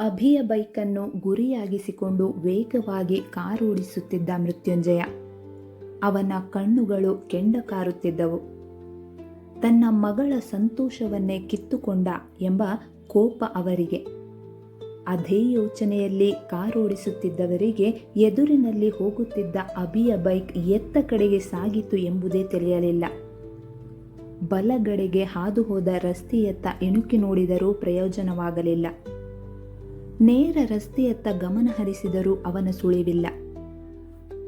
ಅಭಿಯ ಬೈಕನ್ನು ಗುರಿಯಾಗಿಸಿಕೊಂಡು ವೇಗವಾಗಿ ಕಾರೋಡಿಸುತ್ತಿದ್ದ ಮೃತ್ಯುಂಜಯ. ಅವನ ಕಣ್ಣುಗಳು ಕೆಂಡ ಕಾರುತ್ತಿದ್ದವು. ತನ್ನ ಮಗಳ ಸಂತೋಷವನ್ನೇ ಕಿತ್ತುಕೊಂಡ ಎಂಬ ಕೋಪ ಅವರಿಗೆ. ಅದೇ ಯೋಚನೆಯಲ್ಲಿ ಕಾರೋಡಿಸುತ್ತಿದ್ದವರಿಗೆ ಎದುರಿನಲ್ಲಿ ಹೋಗುತ್ತಿದ್ದ ಅಭಿಯ ಬೈಕ್ ಎತ್ತ ಕಡೆಗೆ ಸಾಗಿತು ಎಂಬುದೇ ತಿಳಿಯಲಿಲ್ಲ. ಬಲಗಡೆಗೆ ಹಾದು ಹೋದ ರಸ್ತೆಯತ್ತ ಇಣುಕಿ ನೋಡಿದರೂ ಪ್ರಯೋಜನವಾಗಲಿಲ್ಲ. ನೇರ ರಸ್ತೆಯತ್ತ ಗಮನ ಹರಿಸಿದರೂ ಅವನ ಸುಳಿವಿಲ್ಲ.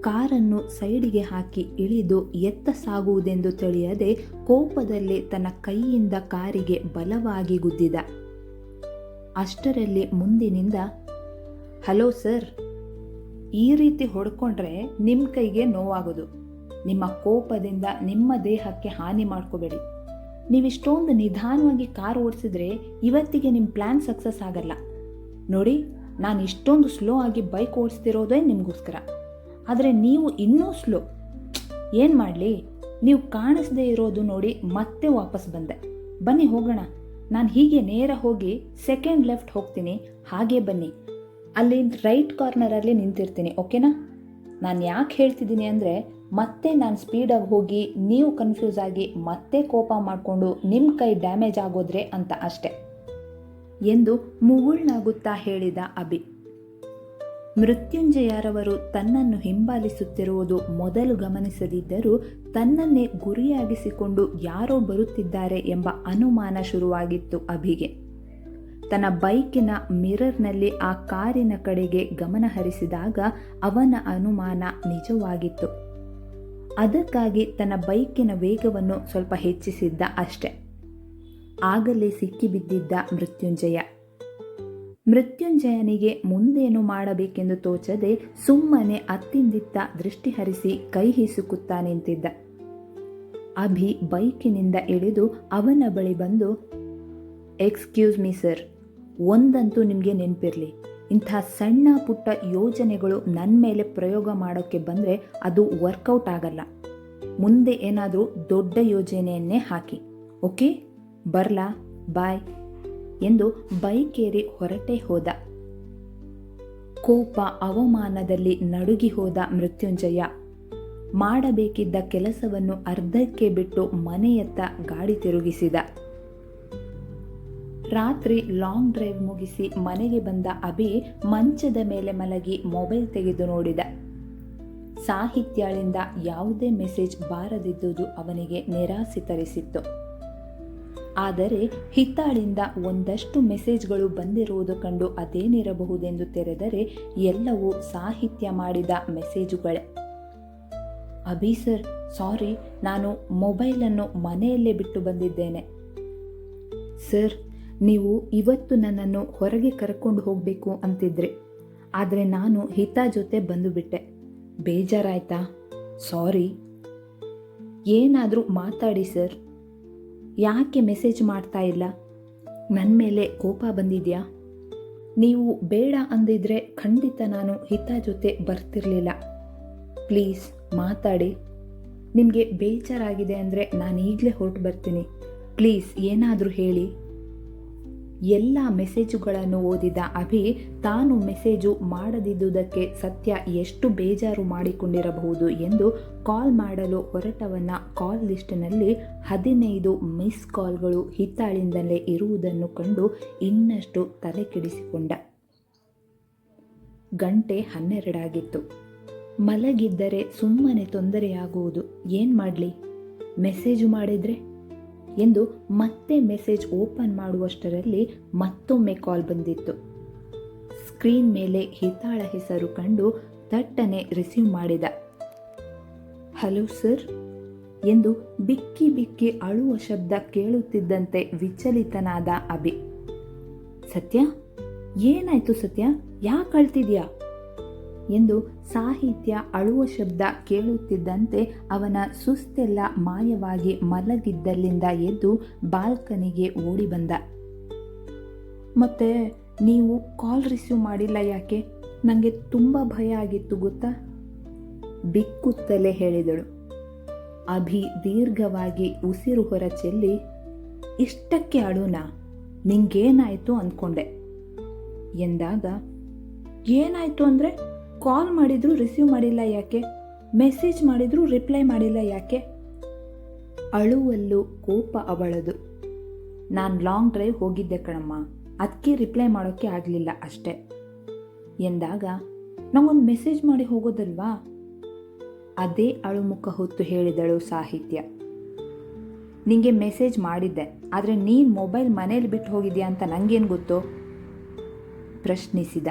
ಕಾರನ್ನು ಸೈಡಿಗೆ ಹಾಕಿ ಇಳಿದು ಎತ್ತ ಸಾಗುವುದೆಂದು ತಿಳಿಯದೆ ಕೋಪದಲ್ಲಿ ತನ್ನ ಕೈಯಿಂದ ಕಾರಿಗೆ ಬಲವಾಗಿ ಗುದ್ದಿದ. ಅಷ್ಟರಲ್ಲಿ ಮುಂದಿನಿಂದ, ಹಲೋ ಸರ್, ಈ ರೀತಿ ಹೊಡ್ಕೊಂಡ್ರೆ ನಿಮ್ಮ ಕೈಗೆ ನೋವಾಗೋದು. ನಿಮ್ಮ ಕೋಪದಿಂದ ನಿಮ್ಮ ದೇಹಕ್ಕೆ ಹಾನಿ ಮಾಡ್ಕೋಬೇಡಿ. ನೀವಿಷ್ಟೊಂದು ನಿಧಾನವಾಗಿ ಕಾರ್ ಓಡಿಸಿದ್ರೆ ಇವತ್ತಿಗೆ ನಿಮ್ಮ ಪ್ಲ್ಯಾನ್ ಸಕ್ಸಸ್ ಆಗಲ್ಲ. ನೋಡಿ, ನಾನು ಇಷ್ಟೊಂದು ಸ್ಲೋ ಆಗಿ ಬೈಕ್ ಓಡಿಸ್ತಿರೋದೇ ನಿಮಗೋಸ್ಕರ. ಆದರೆ ನೀವು ಇನ್ನೂ ಸ್ಲೋ ಏನು ಮಾಡಲಿ? ನೀವು ಕಾಣಿಸ್ದೇ ಇರೋದು ನೋಡಿ ಮತ್ತೆ ವಾಪಸ್ ಬಂದೆ. ಬನ್ನಿ ಹೋಗೋಣ. ನಾನು ಹೀಗೆ ನೇರ ಹೋಗಿ ಸೆಕೆಂಡ್ ಲೆಫ್ಟ್ ಹೋಗ್ತೀನಿ. ಹಾಗೆ ಬನ್ನಿ. ಅಲ್ಲಿ ರೈಟ್ ಕಾರ್ನರಲ್ಲಿ ನಿಂತಿರ್ತೀನಿ ಓಕೆನಾ ನಾನು ಯಾಕೆ ಹೇಳ್ತಿದ್ದೀನಿ ಅಂದರೆ ಮತ್ತೆ ನಾನು ಸ್ಪೀಡಾಗಿ ಹೋಗಿ ನೀವು ಕನ್ಫ್ಯೂಸ್ ಆಗಿ ಮತ್ತೆ ಕೋಪ ಮಾಡಿಕೊಂಡು ನಿಮ್ಮ ಕೈ ಡ್ಯಾಮೇಜ್ ಆಗೋದ್ರೆ ಅಂತ ಅಷ್ಟೆ. ಎಂದು ಮುಗುಳ್ನಾಗುತ್ತಾ ಹೇಳಿದ ಅಭಿ ಮೃತ್ಯುಂಜಯರವರು ತನ್ನನ್ನು ಹಿಂಬಾಲಿಸುತ್ತಿರುವುದು ಮೊದಲು ಗಮನಿಸದಿದ್ದರೂ ತನ್ನನ್ನೇ ಗುರಿಯಾಗಿಸಿಕೊಂಡು ಯಾರೋ ಬರುತ್ತಿದ್ದಾರೆ ಎಂಬ ಅನುಮಾನ ಶುರುವಾಗಿತ್ತು ಅಭಿಗೆ. ತನ್ನ ಬೈಕಿನ ಮಿರರ್ನಲ್ಲಿ ಆ ಕಾರಿನ ಕಡೆಗೆ ಗಮನ ಹರಿಸಿದಾಗ ಅವನ ಅನುಮಾನ ನಿಜವಾಗಿತ್ತು. ಅದಕ್ಕಾಗಿ ತನ್ನ ಬೈಕಿನ ವೇಗವನ್ನು ಸ್ವಲ್ಪ ಹೆಚ್ಚಿಸಿದ್ದ ಅಷ್ಟೆ. ಆಗಲೇ ಸಿಕ್ಕಿಬಿದ್ದಿದ್ದ ಮೃತ್ಯುಂಜಯ. ಮೃತ್ಯುಂಜಯನಿಗೆ ಮುಂದೇನು ಮಾಡಬೇಕೆಂದು ತೋಚದೆ ಸುಮ್ಮನೆ ಅತ್ತಿಂದಿತ್ತ ದೃಷ್ಟಿ ಹರಿಸಿ ಕೈ ಹಿಸುಕುತ್ತಾ ನಿಂತಿದ್ದ. ಅಭಿ ಬೈಕಿನಿಂದ ಇಳಿದು ಅವನ ಬಳಿ ಬಂದು ಎಕ್ಸ್ಕ್ಯೂಸ್ ಮೀ ಸರ್ ಒಂದಂತೂ ನಿಮಗೆ ನೆನಪಿರಲಿ. ಇಂಥ ಸಣ್ಣ ಪುಟ್ಟ ಯೋಜನೆಗಳು ನನ್ನ ಮೇಲೆ ಪ್ರಯೋಗ ಮಾಡೋಕ್ಕೆ ಬಂದರೆ ಅದು ವರ್ಕೌಟ್ ಆಗಲ್ಲ. ಮುಂದೆ ಏನಾದರೂ ದೊಡ್ಡ ಯೋಜನೆಯನ್ನೇ ಹಾಕಿ. ಓಕೆ? ಬರ್ಲಾ, ಬಾಯ್ ಎಂದು ಬೈಕೇರಿ ಹೊರಟೇ ಹೋದ. ಕೋಪ ಅವಮಾನದಲ್ಲಿ ನಡುಗಿ ಹೋದ ಮೃತ್ಯುಂಜಯ. ಮಾಡಬೇಕಿದ್ದ ಕೆಲಸವನ್ನು ಅರ್ಧಕ್ಕೆ ಬಿಟ್ಟು ಮನೆಯತ್ತ ಗಾಡಿ ತಿರುಗಿಸಿದ. ರಾತ್ರಿ ಲಾಂಗ್ ಡ್ರೈವ್ ಮುಗಿಸಿ ಮನೆಗೆ ಬಂದ ಅಭಿ ಮಂಚದ ಮೇಲೆ ಮಲಗಿ ಮೊಬೈಲ್ ತೆಗೆದು ನೋಡಿದ. ಸಾಹಿತ್ಯಾಳಿಂದ ಯಾವುದೇ ಮೆಸೇಜ್ ಬಾರದಿದ್ದುದು ಅವನಿಗೆ ನಿರಾಸೆ ತರಿಸಿತ್ತು. ಆದರೆ ಹಿತ್ತಾಳಿಂದ ಒಂದಷ್ಟು ಮೆಸೇಜ್ಗಳು ಬಂದಿರುವುದು ಕಂಡು ಅದೇನಿರಬಹುದೆಂದು ತೆರೆದರೆ ಎಲ್ಲವೂ ಸಾಹಿತ್ಯ ಮಾಡಿದ ಮೆಸೇಜುಗಳೇ. ಅಭಿ ಸರ್, ಸಾರಿ, ನಾನು ಮೊಬೈಲನ್ನು ಮನೆಯಲ್ಲೇ ಬಿಟ್ಟು ಬಂದಿದ್ದೇನೆ. ಸರ್, ನೀವು ಇವತ್ತು ನನ್ನನ್ನು ಹೊರಗೆ ಕರ್ಕೊಂಡು ಹೋಗಬೇಕು ಅಂತಿದ್ರಿ. ಆದರೆ ನಾನು ಹಿತ ಜೊತೆ ಬಂದುಬಿಟ್ಟೆ. ಬೇಜಾರಾಯ್ತಾ? ಸಾರಿ. ಏನಾದರೂ ಮಾತಾಡಿ ಸರ್. ಯಾಕೆ ಮೆಸೇಜ್ ಮಾಡ್ತಾ ಇಲ್ಲ? ನನ್ನ ಮೇಲೆ ಕೋಪ ಬಂದಿದೆಯಾ? ನೀವು ಬೇಡ ಅಂದಿದ್ರೆ ಖಂಡಿತ ನಾನು ಹಿತ ಜೊತೆ ಬರ್ತಿರ್ಲಿಲ್ಲ. ಪ್ಲೀಸ್ ಮಾತಾಡಿ. ನಿಮಗೆ ಬೇಜಾರಾಗಿದೆ ಅಂದರೆ ನಾನು ಈಗಲೇ ಹೊರಟು ಬರ್ತೀನಿ. ಪ್ಲೀಸ್ ಏನಾದರೂ ಹೇಳಿ. ಎಲ್ಲ ಮೆಸೇಜುಗಳನ್ನು ಓದಿದ ಅಭಿ, ತಾನು ಮೆಸೇಜು ಮಾಡದಿದ್ದುದಕ್ಕೆ ಸತ್ಯ ಎಷ್ಟು ಬೇಜಾರು ಮಾಡಿಕೊಂಡಿರಬಹುದು ಎಂದು ಕಾಲ್ ಮಾಡಲು ಹೊರಟವನ ಕಾಲ್ ಲಿಸ್ಟ್ನಲ್ಲಿ ಹದಿನೈದು ಮಿಸ್ ಕಾಲ್ಗಳು ಹಿತ್ತಾಳಿಂದಲೇ ಇರುವುದನ್ನು ಕಂಡು ಇನ್ನಷ್ಟು ತಲೆ ಕೆಡಿಸಿಕೊಂಡ ಗಂಟೆ ಹನ್ನೆರಡಾಗಿತ್ತು. ಮಲಗಿದ್ದರೆ ಸುಮ್ಮನೆ ತೊಂದರೆಯಾಗುವುದು. ಏನು ಮಾಡಲಿ? ಮೆಸೇಜು ಮಾಡಿದರೆ ಎಂದು ಮತ್ತೆ ಮೆಸೇಜ್ ಓಪನ್ ಮಾಡುವಷ್ಟರಲ್ಲಿ ಮತ್ತೊಮ್ಮೆ ಕಾಲ್ ಬಂದಿತ್ತು. ಸ್ಕ್ರೀನ್ ಮೇಲೆ ಹಿತಾಳ ಹೆಸರು ಕಂಡು ತಟ್ಟನೆ ರಿಸೀವ್ ಮಾಡಿದ. ಹಲೋ ಸರ್ ಎಂದು ಬಿಕ್ಕಿ ಬಿಕ್ಕಿ ಅಳುವ ಶಬ್ದ ಕೇಳುತ್ತಿದ್ದಂತೆ ವಿಚಲಿತನಾದ ಅಭಿ. ಸತ್ಯ? ಏನಾಯ್ತು ಸತ್ಯ? ಯಾಕೆ ಅಳ್ತಿದ್ಯಾ? ಎಂದು ಸಾಹಿತ್ಯ ಅಳುವ ಶಬ್ದ ಕೇಳುತ್ತಿದ್ದಂತೆ ಅವನ ಸುಸ್ತೆಲ್ಲ ಮಾಯವಾಗಿ ಮಲಗಿದ್ದಲ್ಲಿಂದ ಎದ್ದು ಬಾಲ್ಕನಿಗೆ ಓಡಿ ಬಂದ. ಮತ್ತೆ ನೀವು ಕಾಲ್ ರಿಸೀವ್ ಮಾಡಿಲ್ಲ ಯಾಕೆ? ನನಗೆ ತುಂಬ ಭಯ ಆಗಿತ್ತು ಗೊತ್ತಾ? ಬಿಕ್ಕುತ್ತಲೇ ಹೇಳಿದಳು. ಅಭಿ ದೀರ್ಘವಾಗಿ ಉಸಿರು ಹೊರಚೆಲ್ಲಿ, ಇಷ್ಟಕ್ಕೆ ಅಳುನಾ? ನಿಂಗೇನಾಯಿತು? ಅಂದ್ಕೊಂಡೆ. ಎಂದಾಗ, ಏನಾಯಿತು ಅಂದರೆ? ಕಾಲ್ ಮಾಡಿದರೂ ರಿಸೀವ್ ಮಾಡಿಲ್ಲ ಯಾಕೆ? ಮೆಸೇಜ್ ಮಾಡಿದರೂ ರಿಪ್ಲೈ ಮಾಡಿಲ್ಲ ಯಾಕೆ? ಅಳುವಲ್ಲೂ ಕೋಪ ಅವಳದು. ನಾನು ಲಾಂಗ್ ಡ್ರೈವ್ ಹೋಗಿದ್ದೆ ಕಣಮ್ಮ. ಅದಕ್ಕೆ ರಿಪ್ಲೈ ಮಾಡೋಕ್ಕೆ ಆಗಲಿಲ್ಲ ಅಷ್ಟೇ. ಎಂದಾಗ ನಂಗೊಂದು ಮೆಸೇಜ್ ಮಾಡಿ ಹೋಗೋದಲ್ವಾ? ಅದೇ ಅಳುಮುಖ ಹೊತ್ತು ಹೇಳಿದಳು ಸಾಹಿತ್ಯ. ನಿಂಗೆ ಮೆಸೇಜ್ ಮಾಡಿದ್ದೆ, ಆದರೆ ನೀನು ಮೊಬೈಲ್ ಮನೇಲಿ ಬಿಟ್ಟು ಹೋಗಿದ್ಯಾ ಅಂತ ನನಗೇನು ಗೊತ್ತು? ಪ್ರಶ್ನಿಸಿದ.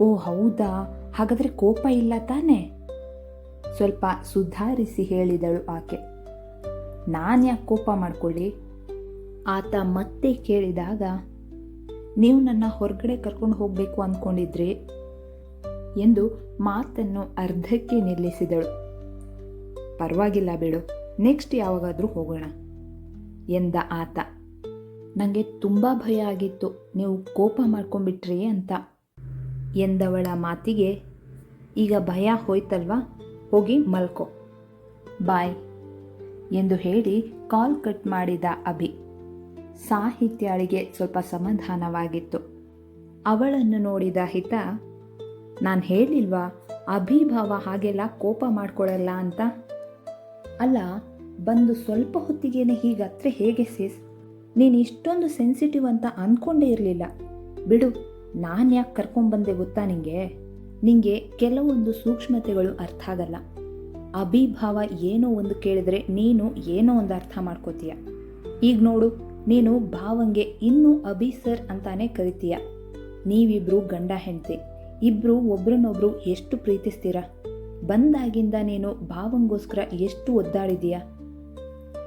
ಓ ಹೌದಾ? ಹಾಗಾದರೆ ಕೋಪ ಇಲ್ಲ ತಾನೆ? ಸ್ವಲ್ಪ ಸುಧಾರಿಸಿ ಹೇಳಿದಳು ಆಕೆ. ನಾನು ಯಾಕೆ ಕೋಪ ಮಾಡ್ಕೊಳ್ಳಿ? ಆತ ಮತ್ತೆ ಕೇಳಿದಾಗ, ನೀವು ನನ್ನ ಹೊರಗಡೆ ಕರ್ಕೊಂಡು ಹೋಗಬೇಕು ಅಂದ್ಕೊಂಡಿದ್ರಿ ಎಂದು ಮಾತನ್ನು ಅರ್ಧಕ್ಕೆ ನಿಲ್ಲಿಸಿದಳು. ಪರವಾಗಿಲ್ಲ ಬಿಡು, ನೆಕ್ಸ್ಟ್ ಯಾವಾಗಾದರೂ ಹೋಗೋಣ, ಎಂದ ಆತ. ನನಗೆ ತುಂಬ ಭಯ ಆಗಿತ್ತು, ನೀವು ಕೋಪ ಮಾಡ್ಕೊಂಡ್ಬಿಟ್ರಿ ಅಂತ, ಎಂದವಳ ಮಾತಿಗೆ ಈಗ ಭಯ ಹೋಯ್ತಲ್ವಾ? ಹೋಗಿ ಮಲ್ಕೋ. ಬಾಯ್ ಎಂದು ಹೇಳಿ ಕಾಲ್ ಕಟ್ ಮಾಡಿದ ಅಭಿ. ಸಾಹಿತ್ಯಾಳಿಗೆ ಸ್ವಲ್ಪ ಸಮಾಧಾನವಾಗಿತ್ತು. ಅವಳನ್ನು ನೋಡಿದ ಹಿತ, ನಾನು ಹೇಳಿಲ್ವಾ? ಅಭಿಭಾವ ಹಾಗೆಲ್ಲ ಕೋಪ ಮಾಡ್ಕೊಳ್ಳಲ್ಲ ಅಂತ? ಅಲ್ಲ, ಬಂದು ಸ್ವಲ್ಪ ಹೊತ್ತಿಗೇನೆ ಹೀಗತ್ರೆ ಹೇಗೆ ಸೀಸ್? ನೀನು ಇಷ್ಟೊಂದು ಸೆನ್ಸಿಟಿವ್ ಅಂತ ಅಂದ್ಕೊಂಡೇ ಇರಲಿಲ್ಲ. ಬಿಡು ನಾನು ಯಾಕೆ ಕರ್ಕೊಂಡ್ಬಂದೆ ಗೊತ್ತಾ ನಿಂಗೆ? ನಿಂಗೆ ಕೆಲವೊಂದು ಸೂಕ್ಷ್ಮತೆಗಳು ಅರ್ಥ ಆಗಲ್ಲ. ಅಭಿಭಾವ ಏನೋ ಒಂದು ಕೇಳಿದ್ರೆ ನೀನು ಏನೋ ಒಂದು ಅರ್ಥ ಮಾಡ್ಕೋತೀಯ. ಈಗ ನೋಡು, ನೀನು ಭಾವಂಗೆ ಇನ್ನೂ ಅಭಿ ಸರ್ ಅಂತಾನೆ ಕರಿತೀಯ. ನೀವಿಬ್ರು ಗಂಡ ಹೆಂಡತಿ, ಇಬ್ರು ಒಬ್ರನ್ನೊಬ್ರು ಎಷ್ಟು ಪ್ರೀತಿಸ್ತೀರ? ಬಂದಾಗಿಂದ ನೀನು ಭಾವಂಗೋಸ್ಕರ ಎಷ್ಟು ಒದ್ದಾಡಿದೀಯ?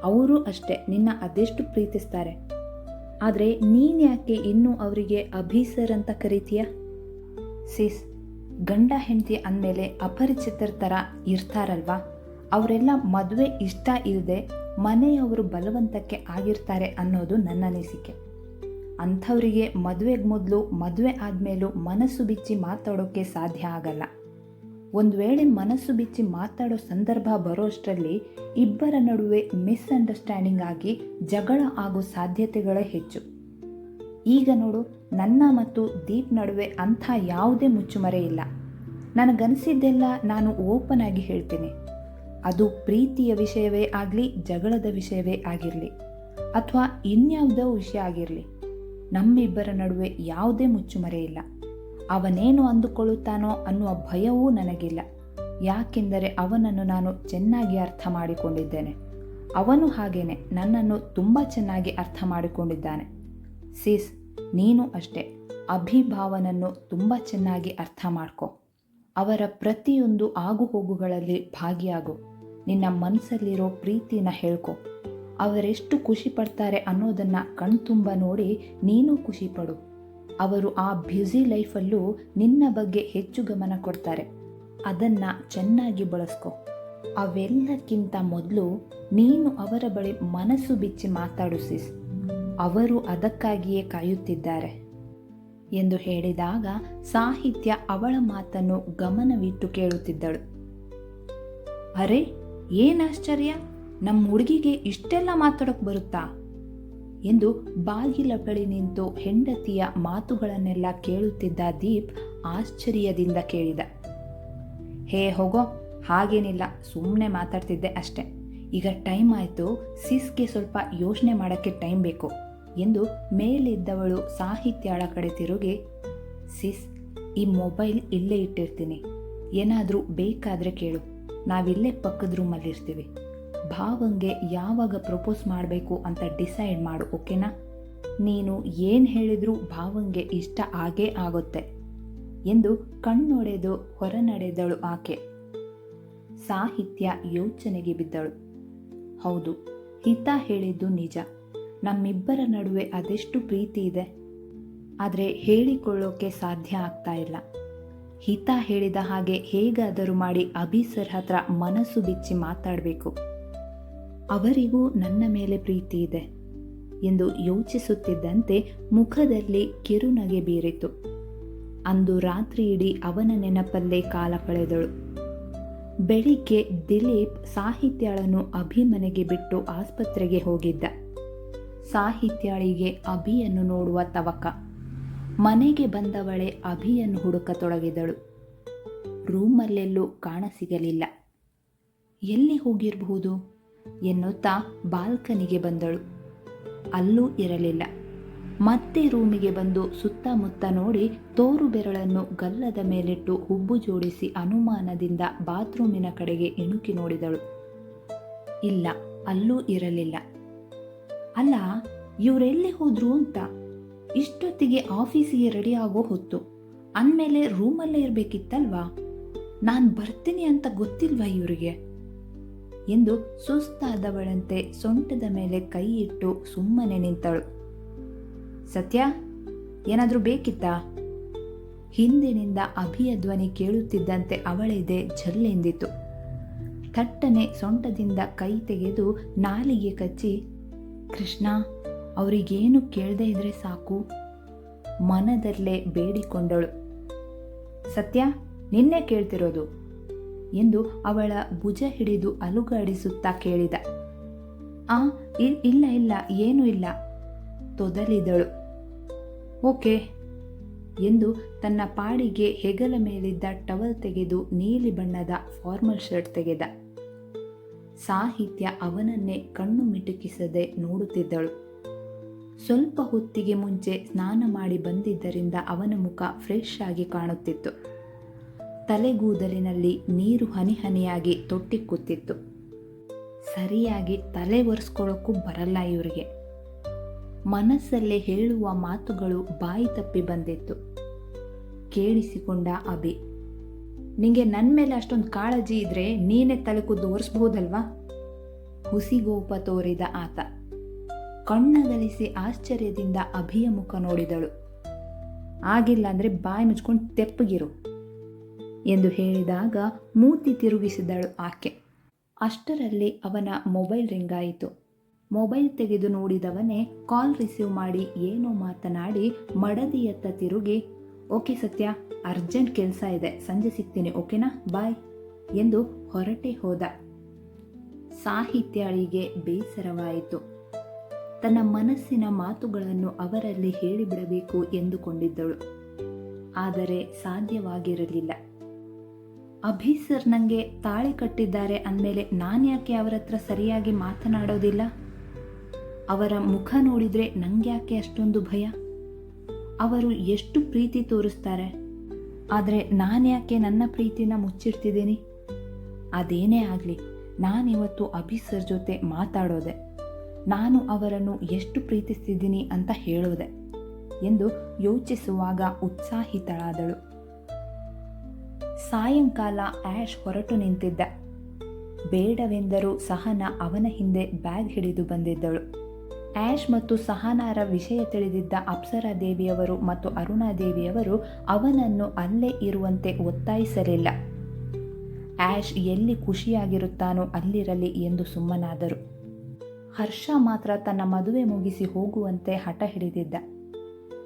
ಅವರು ಅಷ್ಟೇ, ನಿನ್ನ ಅದೆಷ್ಟು ಪ್ರೀತಿಸ್ತಾರೆ? ಆದರೆ ನೀನು ಯಾಕೆ ಇನ್ನೂ ಅವರಿಗೆ ಅಭಿ ಸರ್ ಅಂತ ಕರಿತೀಯ? ಸಿಸ್ ಗಂಡ ಹೆಂಡತಿ ಅಂದಮೇಲೆ ಅಪರಿಚಿತರ ಥರ ಇರ್ತಾರಲ್ವಾ? ಅವರೆಲ್ಲ ಮದುವೆ ಇಷ್ಟ ಇಲ್ಲದೆ ಮನೆಯವರು ಬಲವಂತಕ್ಕೆ ಆಗಿರ್ತಾರೆ ಅನ್ನೋದು ನನ್ನ ಅನಿಸಿಕೆ. ಅಂಥವರಿಗೆ ಮದುವೆಗೆ ಮೊದಲು ಮದುವೆ ಆದಮೇಲೂ ಮನಸ್ಸು ಬಿಚ್ಚಿ ಮಾತಾಡೋಕ್ಕೆ ಸಾಧ್ಯ ಆಗಲ್ಲ. ಒಂದು ವೇಳೆ ಮನಸ್ಸು ಬಿಚ್ಚಿ ಮಾತಾಡೋ ಸಂದರ್ಭ ಬರೋಷ್ಟರಲ್ಲಿ ಇಬ್ಬರ ನಡುವೆ ಮಿಸ್ಅಂಡರ್ಸ್ಟ್ಯಾಂಡಿಂಗ್ ಆಗಿ ಜಗಳ ಆಗೋ ಸಾಧ್ಯತೆಗಳೇ ಹೆಚ್ಚು. ಈಗ ನೋಡು, ನನ್ನ ಮತ್ತು ದೀಪ್ ನಡುವೆ ಅಂಥ ಯಾವುದೇ ಮುಚ್ಚುಮರೆ ಇಲ್ಲ. ನನಗನ್ಸಿದ್ದೆಲ್ಲ ನಾನು ಓಪನ್ ಆಗಿ ಹೇಳ್ತೇನೆ. ಅದು ಪ್ರೀತಿಯ ವಿಷಯವೇ ಆಗಲಿ, ಜಗಳದ ವಿಷಯವೇ ಆಗಿರಲಿ, ಅಥವಾ ಇನ್ಯಾವುದೋ ವಿಷಯ ಆಗಿರಲಿ, ನಮ್ಮಿಬ್ಬರ ನಡುವೆ ಯಾವುದೇ ಮುಚ್ಚುಮರೆ ಇಲ್ಲ. ಅವನೇನು ಅಂದುಕೊಳ್ಳುತ್ತಾನೋ ಅನ್ನುವ ಭಯವೂ ನನಗಿಲ್ಲ. ಯಾಕೆಂದರೆ ಅವನನ್ನು ನಾನು ಚೆನ್ನಾಗಿ ಅರ್ಥ ಮಾಡಿಕೊಂಡಿದ್ದೇನೆ. ಅವನು ಹಾಗೇನೆ ನನ್ನನ್ನು ತುಂಬ ಚೆನ್ನಾಗಿ ಅರ್ಥ ಮಾಡಿಕೊಂಡಿದ್ದಾನೆ. ಸೀಸ್, ನೀನು ಅಷ್ಟೇ. ಅಭಿಭಾವನನ್ನು ತುಂಬ ಚೆನ್ನಾಗಿ ಅರ್ಥ ಮಾಡ್ಕೊ. ಅವರ ಪ್ರತಿಯೊಂದು ಆಗುಹೋಗುಗಳಲ್ಲಿ ಭಾಗಿಯಾಗು. ನಿನ್ನ ಮನಸ್ಸಲ್ಲಿರೋ ಪ್ರೀತಿನ ಹೇಳ್ಕೊ. ಅವರೆಷ್ಟು ಖುಷಿ ಪಡ್ತಾರೆ ಅನ್ನೋದನ್ನು ಕಣ್ತುಂಬ ನೋಡಿ ನೀನು ಖುಷಿ ಪಡು ಅವರು ಆ ಬ್ಯುಸಿ ಲೈಫಲ್ಲೂ ನಿನ್ನ ಬಗ್ಗೆ ಹೆಚ್ಚು ಗಮನ ಕೊಡ್ತಾರೆ. ಅದನ್ನು ಚೆನ್ನಾಗಿ ಬಳಸ್ಕೊ. ಅವೆಲ್ಲಕ್ಕಿಂತ ಮೊದಲು ನೀನು ಅವರ ಬಳಿ ಮನಸ್ಸು ಬಿಚ್ಚಿ ಮಾತಾಡು ಸಿಸ್. ಅವರು ಅದಕ್ಕಾಗಿಯೇ ಕಾಯುತ್ತಿದ್ದಾರೆ ಎಂದು ಹೇಳಿದಾಗ ಸಾಹಿತ್ಯ ಅವಳ ಮಾತನ್ನು ಗಮನವಿಟ್ಟು ಕೇಳುತ್ತಿದ್ದಳು. ಅರೆ, ಏನು ಆಶ್ಚರ್ಯ? ನಮ್ಮ ಹುಡುಗಿಗೆ ಇಷ್ಟೆಲ್ಲ ಮಾತಾಡೋಕೆ ಬರುತ್ತಾ? ಎಂದು ಬಾಗಿಲ ಬಳಿ ನಿಂತು ಹೆಂಡತಿಯ ಮಾತುಗಳನ್ನೆಲ್ಲ ಕೇಳುತ್ತಿದ್ದ ದೀಪ್ ಆಶ್ಚರ್ಯದಿಂದ ಕೇಳಿದ. ಹೇ ಹೋಗೋ, ಹಾಗೇನಿಲ್ಲ ಸುಮ್ಮನೆ ಮಾತಾಡ್ತಿದ್ದೆ ಅಷ್ಟೆ. ಈಗ ಟೈಮ್ ಆಯಿತು, ಸಿಸ್ಗೆ ಸ್ವಲ್ಪ ಯೋಚನೆ ಮಾಡೋಕ್ಕೆ ಟೈಮ್ ಬೇಕು. ಎಂದು ಮೇಲಿದ್ದವಳು ಸಾಹಿತ್ಯಾಳ ಕಡೆ ತಿರುಗಿ, ಸಿಸ್, ಈ ಮೊಬೈಲ್ ಇಲ್ಲೇ ಇಟ್ಟಿರ್ತೀನಿ. ಏನಾದರೂ ಬೇಕಾದರೆ ಕೇಳು. ನಾವಿಲ್ಲೇ ಪಕ್ಕದ ರೂಮಲ್ಲಿರ್ತೀವಿ ಭಾವಂಗೆ ಯಾವಾಗ ಪ್ರಪೋಸ್ ಮಾಡಬೇಕು ಅಂತ ಡಿಸೈಡ್ ಮಾಡು, ಓಕೆನಾ? ನೀನು ಏನು ಹೇಳಿದರೂ ಭಾವಂಗೆ ಇಷ್ಟ ಆಗೇ ಆಗುತ್ತೆ, ಎಂದು ಕಣ್ಣೊಡೆದು ಹೊರನಡೆದಳು ಆಕೆ. ಸಾಹಿತ್ಯ ಯೋಚನೆಗೆ ಬಿದ್ದಳು. ಹೌದು, ಹಿತ ಹೇಳಿದ್ದು ನಿಜ. ನಮ್ಮಿಬ್ಬರ ನಡುವೆ ಅದೆಷ್ಟು ಪ್ರೀತಿ ಇದೆ. ಆದರೆ ಹೇಳಿಕೊಳ್ಳೋಕೆ ಸಾಧ್ಯ ಆಗ್ತಾ ಇಲ್ಲ. ಹಿತ ಹೇಳಿದ ಹಾಗೆ ಹೇಗಾದರೂ ಮಾಡಿ ಅಭಿ ಸರ್ ಹತ್ರ ಮನಸ್ಸು ಬಿಚ್ಚಿ ಮಾತಾಡಬೇಕು. ಅವರಿಗೂ ನನ್ನ ಮೇಲೆ ಪ್ರೀತಿ ಇದೆ ಎಂದು ಯೋಚಿಸುತ್ತಿದ್ದಂತೆ ಮುಖದಲ್ಲಿ ಕಿರುನಗೆ ಬೀರಿತು. ಅಂದು ರಾತ್ರಿ ಇಡೀ ಅವನ ನೆನಪಲ್ಲೇ ಕಾಲ ಕಳೆದಳು. ಬೆಳಿಗ್ಗೆ ದಿಲೀಪ್ ಸಾಹಿತ್ಯಾಳನ್ನು ಅಭಿ ಮನೆಗೆ ಬಿಟ್ಟು ಆಸ್ಪತ್ರೆಗೆ ಹೋಗಿದ್ದ. ಸಾಹಿತ್ಯಾಳಿಗೆ ಅಭಿಯನ್ನು ನೋಡುವ ತವಕ. ಮನೆಗೆ ಬಂದವಳೆ ಅಭಿಯನ್ನು ಹುಡುಕತೊಡಗಿದಳು. ರೂಮಲ್ಲೆಲ್ಲೂ ಕಾಣಸಿಗಲಿಲ್ಲ. ಎಲ್ಲಿ ಹೋಗಿರಬಹುದು? ಎನ್ನುತ್ತಾ ಬಾಲ್ಕನಿಗೆ ಬಂದಳು. ಅಲ್ಲೂ ಇರಲಿಲ್ಲ. ಮತ್ತೆ ರೂಮಿಗೆ ಬಂದು ಸುತ್ತಮುತ್ತ ನೋಡಿ ತೋರು ಬೆರಳನ್ನು ಗಲ್ಲದ ಮೇಲಿಟ್ಟು ಹುಬ್ಬು ಜೋಡಿಸಿ ಅನುಮಾನದಿಂದ ಬಾತ್ರೂಮಿನ ಕಡೆಗೆ ಇಣುಕಿ ನೋಡಿದಳು. ಇಲ್ಲ, ಅಲ್ಲೂ ಇರಲಿಲ್ಲ. ಅಲ್ಲ, ಇವರೆಲ್ಲಿ ಹೋದ್ರು ಅಂತ. ಇಷ್ಟೊತ್ತಿಗೆ ಆಫೀಸಿಗೆ ರೆಡಿ ಆಗೋ ಹೊತ್ತು. ಅಂದಮೇಲೆ ರೂಮಲ್ಲೇ ಇರಬೇಕಿತ್ತಲ್ವಾ? ನಾನು ಬರ್ತೀನಿ ಅಂತ ಗೊತ್ತಿಲ್ವಾ ಇವರಿಗೆ? ಎಂದು ಸುಸ್ತಾದವಳಂತೆ ಸೊಂಟದ ಮೇಲೆ ಕೈ ಇಟ್ಟು ಸುಮ್ಮನೆ ನಿಂತಳು. ಸತ್ಯ, ಏನಾದರೂ ಬೇಕಿತ್ತಾ? ಹಿಂದಿನಿಂದ ಅಭಿಯ ಧ್ವನಿ ಕೇಳುತ್ತಿದ್ದಂತೆ ಅವಳೆದೆ ಜಲ್ಲೆಂದಿತು ಥಟ್ಟನೆ ಸೊಂಟದಿಂದ ಕೈ ತೆಗೆದು ನಾಲಿಗೆ ಕಚ್ಚಿ ಕೃಷ್ಣ, ಅವರಿಗೇನು ಕೇಳದೇ ಇದ್ರೆ ಸಾಕು? ಮನದಲ್ಲೇ ಬೇಡಿಕೊಂಡಳು. ಸತ್ಯ, ನಿನ್ನೆ ಕೇಳ್ತಿರೋದು? ಎಂದು ಅವಳ ಭುಜ ಹಿಡಿದು ಅಲುಗಾಡಿಸುತ್ತಾ ಕೇಳಿದ. ಆ, ಇಲ್- ಇಲ್ಲ ಇಲ್ಲ, ಏನೂ ಇಲ್ಲ, ತೊದಲಿದಳು. ಓಕೆ, ಎಂದು ತನ್ನ ಪಾಡಿಗೆ ಹೆಗಲ ಮೇಲಿದ್ದ ಟವಲ್ ತೆಗೆದು ನೀಲಿ ಬಣ್ಣದ ಫಾರ್ಮಲ್ ಶರ್ಟ್ ತೆಗೆದ. ಸಾಹಿತ್ಯ ಅವನನ್ನೇ ಕಣ್ಣು ಮಿಟುಕಿಸದೆ ನೋಡುತ್ತಿದ್ದಳು. ಸ್ವಲ್ಪ ಹೊತ್ತಿಗೆ ಮುಂಚೆ ಸ್ನಾನ ಮಾಡಿ ಬಂದಿದ್ದರಿಂದ ಅವನ ಮುಖ ಫ್ರೆಶ್ ಆಗಿ ಕಾಣುತ್ತಿತ್ತು. ತಲೆಗೂದಲಿನಲ್ಲಿ ನೀರು ಹನಿ ಹನಿಯಾಗಿ ತೊಟ್ಟಿಕ್ಕುತ್ತಿತ್ತು ಸರಿಯಾಗಿ ತಲೆ ಒರೆಸ್ಕೊಳ್ಳೋಕ್ಕೂ ಬರಲ್ಲ ಇವರಿಗೆ. ಮನಸ್ಸಲ್ಲೇ ಹೇಳುವ ಮಾತುಗಳು ಬಾಯಿ ತಪ್ಪಿ ಬಂದಿತ್ತು. ಕೇಳಿಸಿಕೊಂಡ ಅಭಿ ನಿಂಗೆ ನನ್ನ ಮೇಲೆ ಅಷ್ಟೊಂದು ಕಾಳಜಿ ಇದ್ರೆ ನೀನೇ ತಲೆ ಕುದ್ದು ಒರೆಸ್ಬಹುದಲ್ವಾ ಹುಸಿಗೋಪ ತೋರಿದ ಆತ. ಕಣ್ಣಗಲಿಸಿ ಆಶ್ಚರ್ಯದಿಂದ ಅಭಿಯ ಮುಖ ನೋಡಿದಳು. ಆಗಿಲ್ಲ ಅಂದ್ರೆ ಬಾಯಿ ಮುಚ್ಕೊಂಡು ತೆಪ್ಪಗಿರು ಎಂದು ಹೇಳಿದಾಗ ಮೂತಿ ತಿರುಗಿಸಿದಳು ಆಕೆ. ಅಷ್ಟರಲ್ಲಿ ಅವನ ಮೊಬೈಲ್ ರಿಂಗ್ ಆಯಿತು ಮೊಬೈಲ್ ತೆಗೆದು ನೋಡಿದವನೇ ಕಾಲ್ ರಿಸೀವ್ ಮಾಡಿ ಏನೋ ಮಾತನಾಡಿ ಮಡದಿಯತ್ತ ತಿರುಗಿ, ಓಕೆ ಸತ್ಯ ಅರ್ಜೆಂಟ್ ಕೆಲಸ ಇದೆ. ಸಂಜೆ ಸಿಗ್ತೀನಿ, ಓಕೆನಾ? ಬಾಯ್ ಎಂದು ಹೊರಟೆ ಹೋದ. ಸಾಹಿತ್ಯಾಳಿಗೆ ಬೇಸರವಾಯಿತು. ತನ್ನ ಮನಸ್ಸಿನ ಮಾತುಗಳನ್ನು ಅವರಲ್ಲಿ ಹೇಳಿಬಿಡಬೇಕು ಎಂದುಕೊಂಡಿದ್ದಳು. ಆದರೆ ಸಾಧ್ಯವಾಗಿರಲಿಲ್ಲ. ಅಭಿ ಸರ್ ನನಗೆ ತಾಳಿ ಕಟ್ಟಿದ್ದಾರೆ ಅಂದಮೇಲೆ ನಾನು ಯಾಕೆ ಅವರ ಹತ್ರ ಸರಿಯಾಗಿ ಮಾತನಾಡೋದಿಲ್ಲ? ಅವರ ಮುಖ ನೋಡಿದರೆ ಯಾಕೆ ಅಷ್ಟೊಂದು ಭಯ? ಅವರು ಎಷ್ಟು ಪ್ರೀತಿ ತೋರಿಸ್ತಾರೆ? ಆದರೆ ನಾನು ಯಾಕೆ ನನ್ನ ಪ್ರೀತಿನ ಮುಚ್ಚಿಡ್ತಿದ್ದೀನಿ? ಅದೇನೇ ಆಗಲಿ, ನಾನಿವತ್ತು ಅಭಿ ಸರ್ ಜೊತೆ ಮಾತಾಡೋದೆ. ನಾನು ಅವರನ್ನು ಎಷ್ಟು ಪ್ರೀತಿಸ್ತಿದ್ದೀನಿ ಅಂತ ಹೇಳೋದೆ ಎಂದು ಯೋಚಿಸುವಾಗ ಉತ್ಸಾಹಿತಳಾದಳು. ಸಾಯಂಕಾಲ ಆ್ಯಶ್ ಹೊರಟು ನಿಂತಿದ್ದ. ಬೇಡವೆಂದರೂ ಸಹನ ಅವನ ಹಿಂದೆ ಬ್ಯಾಗ್ ಹಿಡಿದು ಬಂದಿದ್ದಳು. ಆ್ಯಶ್ ಮತ್ತು ಸಹನಾರ ವಿಷಯ ತಿಳಿದಿದ್ದ ಅಪ್ಸರಾ ದೇವಿಯವರು ಮತ್ತು ಅರುಣಾದೇವಿಯವರು ಅವನನ್ನು ಅಲ್ಲೇ ಇರುವಂತೆ ಒತ್ತಾಯಿಸಲಿಲ್ಲ. ಆ್ಯಶ್ ಎಲ್ಲಿ ಖುಷಿಯಾಗಿರುತ್ತಾನೋ ಅಲ್ಲಿರಲಿ ಎಂದು ಸುಮ್ಮನಾದರು. ಹರ್ಷ ಮಾತ್ರ ತನ್ನ ಮದುವೆ ಮುಗಿಸಿ ಹೋಗುವಂತೆ ಹಠ ಹಿಡಿದಿದ್ದ.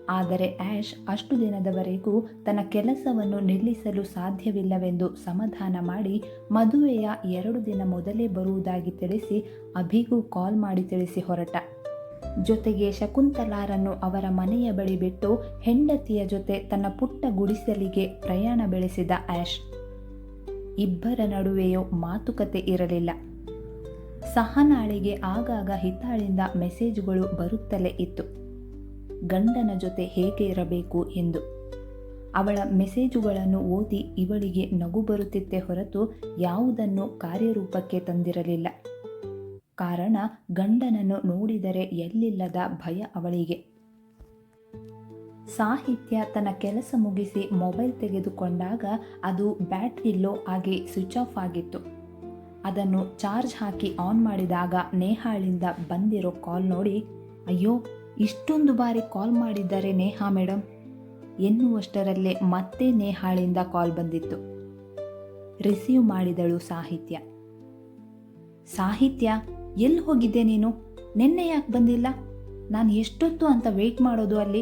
ಆದರೆ ಆ್ಯಶ್ ಅಷ್ಟು ದಿನದವರೆಗೂ ತನ್ನ ಕೆಲಸವನ್ನು ನಿಲ್ಲಿಸಲು ಸಾಧ್ಯವಿಲ್ಲವೆಂದು ಸಮಾಧಾನ ಮಾಡಿ ಮದುವೆಯ ಎರಡು ದಿನ ಮೊದಲೇ ಬರುವುದಾಗಿ ತಿಳಿಸಿ ಅಭಿಗೂ ಕಾಲ್ ಮಾಡಿ ತಿಳಿಸಿ ಹೊರಟ. ಜೊತೆಗೆ ಶಕುಂತಲಾರನ್ನು ಅವರ ಮನೆಯ ಬಳಿ ಬಿಟ್ಟು ಹೆಂಡತಿಯ ಜೊತೆ ತನ್ನ ಪುಟ್ಟ ಗುಡಿಸಲಿಗೆ ಪ್ರಯಾಣ ಬೆಳೆಸಿದ ಆ್ಯಶ್ ಇಬ್ಬರ ನಡುವೆಯೂ ಮಾತುಕತೆ ಇರಲಿಲ್ಲ. ಸಹನಾಳಿಗೆ ಆಗಾಗ ಹಿತಾಳಿಂದ ಮೆಸೇಜ್ಗಳು ಬರುತ್ತಲೇ ಇತ್ತು. ಗಂಡನ ಜೊತೆ ಹೇಗೆ ಇರಬೇಕು ಎಂದು. ಅವಳ ಮೆಸೇಜುಗಳನ್ನು ಓದಿ ಇವಳಿಗೆ ನಗು ಬರುತ್ತಿತ್ತೆ ಹೊರತು ಯಾವುದನ್ನು ಕಾರ್ಯರೂಪಕ್ಕೆ ತಂದಿರಲಿಲ್ಲ. ಕಾರಣ ಗಂಡನನ್ನು ನೋಡಿದರೆ ಎಲ್ಲಿಲ್ಲದ ಭಯ ಅವಳಿಗೆ. ಸಾಹಿತ್ಯ ತನ್ನ ಕೆಲಸ ಮುಗಿಸಿ ಮೊಬೈಲ್ ತೆಗೆದುಕೊಂಡಾಗ ಅದು ಬ್ಯಾಟ್ರಿ ಲೋ ಆಗಿ ಸ್ವಿಚ್ ಆಫ್ ಆಗಿತ್ತು. ಅದನ್ನು ಚಾರ್ಜ್ ಹಾಕಿ ಆನ್ ಮಾಡಿದಾಗ ನೇಹಾಳಿಂದ ಬಂದಿರೋ ಕಾಲ್ ನೋಡಿ, ಅಯ್ಯೋ, ಇಷ್ಟೊಂದು ಬಾರಿ ಕಾಲ್ ಮಾಡಿದ್ದಾರೆ ನೇಹಾ ಮೇಡಮ್ ಎನ್ನುವಷ್ಟರಲ್ಲೇ ಮತ್ತೆ ನೇಹಾಳಿಂದ ಕಾಲ್ ಬಂದಿತ್ತು. ರಿಸೀವ್ ಮಾಡಿದಳು ಸಾಹಿತ್ಯ. ಸಾಹಿತ್ಯ ಎಲ್ಲಿ ಹೋಗಿದ್ದೆ ನೀನು? ನಿನ್ನೆ ಯಾಕೆ ಬಂದಿಲ್ಲ? ನಾನು ಎಷ್ಟೊತ್ತು ಅಂತ ವೆಯ್ಟ್ ಮಾಡೋದು ಅಲ್ಲಿ?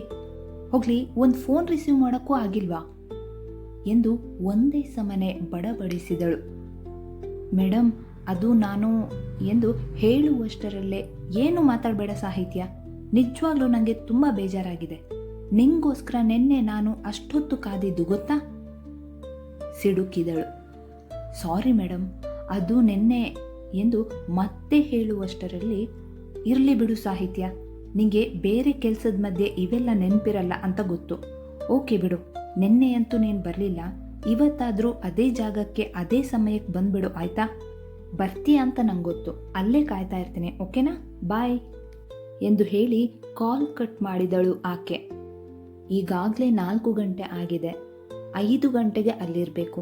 ಹೋಗ್ಲಿ, ಒಂದು ಫೋನ್ ರಿಸೀವ್ ಮಾಡೋಕ್ಕೂ ಆಗಿಲ್ವಾ? ಎಂದು ಒಂದೇ ಸಮನೆ ಬಡಬಡಿಸಿದಳು. ಮೇಡಮ್ ಅದು ನಾನು ಎಂದು ಹೇಳುವಷ್ಟರಲ್ಲೇ, ಏನು ಮಾತಾಡಬೇಡ ಸಾಹಿತ್ಯ? ನಿಜವಾಗ್ಲೂ ನನಗೆ ತುಂಬ ಬೇಜಾರಾಗಿದೆ. ನಿಂಗೋಸ್ಕರ ನಿನ್ನೆ ನಾನು ಅಷ್ಟೊತ್ತು ಕಾದಿದ್ದು, ಗೊತ್ತಾ? ಸಿಡುಕಿದಳು. ಸಾರಿ ಮೇಡಮ್ ಅದು ನಿನ್ನೆ ಎಂದು ಮತ್ತೆ ಹೇಳುವಷ್ಟರಲ್ಲಿ, ಇರಲಿ ಬಿಡು ಸಾಹಿತ್ಯ, ನಿಂಗೆ ಬೇರೆ ಕೆಲಸದ ಮಧ್ಯೆ ಇವೆಲ್ಲ ನೆನಪಿರಲ್ಲ ಅಂತ ಗೊತ್ತು. ಓಕೆ ಬಿಡು, ನಿನ್ನೆಯಂತೂ ನೀನು ಬರಲಿಲ್ಲ, ಇವತ್ತಾದರೂ ಅದೇ ಜಾಗಕ್ಕೆ ಅದೇ ಸಮಯಕ್ಕೆ ಬಂದ್ಬಿಡು, ಆಯ್ತಾ? ಬರ್ತೀಯ ಅಂತ ನಂಗೆ ಗೊತ್ತು ಅಲ್ಲೇ ಕಾಯ್ತಾ ಇರ್ತೀನಿ, ಓಕೆನಾ? ಬಾಯ್ ಎಂದು ಹೇಳಿ ಕಾಲ್ ಕಟ್ ಮಾಡಿದಳು ಆಕೆ. ಈಗಾಗಲೇ ನಾಲ್ಕು ಗಂಟೆ ಆಗಿದೆ, ಐದು ಗಂಟೆಗೆ ಅಲ್ಲಿರಬೇಕು.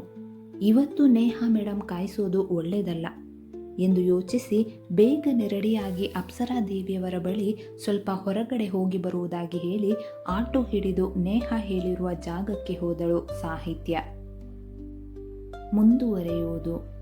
ಇವತ್ತು ನೇಹಾ ಮೇಡಮ್ ಕಾಯಿಸೋದು ಒಳ್ಳೆಯದಲ್ಲ ಎಂದು ಯೋಚಿಸಿ ಬೇಗನೆ ರೆಡಿಯಾಗಿ ಅಪ್ಸರಾ ದೇವಿಯವರ ಬಳಿ ಸ್ವಲ್ಪ ಹೊರಗಡೆ ಹೋಗಿ ಬರುವುದಾಗಿ ಹೇಳಿ ಆಟೋ ಹಿಡಿದು ನೇಹ ಹೇಳಿರುವ ಜಾಗಕ್ಕೆ ಹೋದಳು ಸಾಹಿತ್ಯ. ಮುಂದುವರೆಯುವುದು.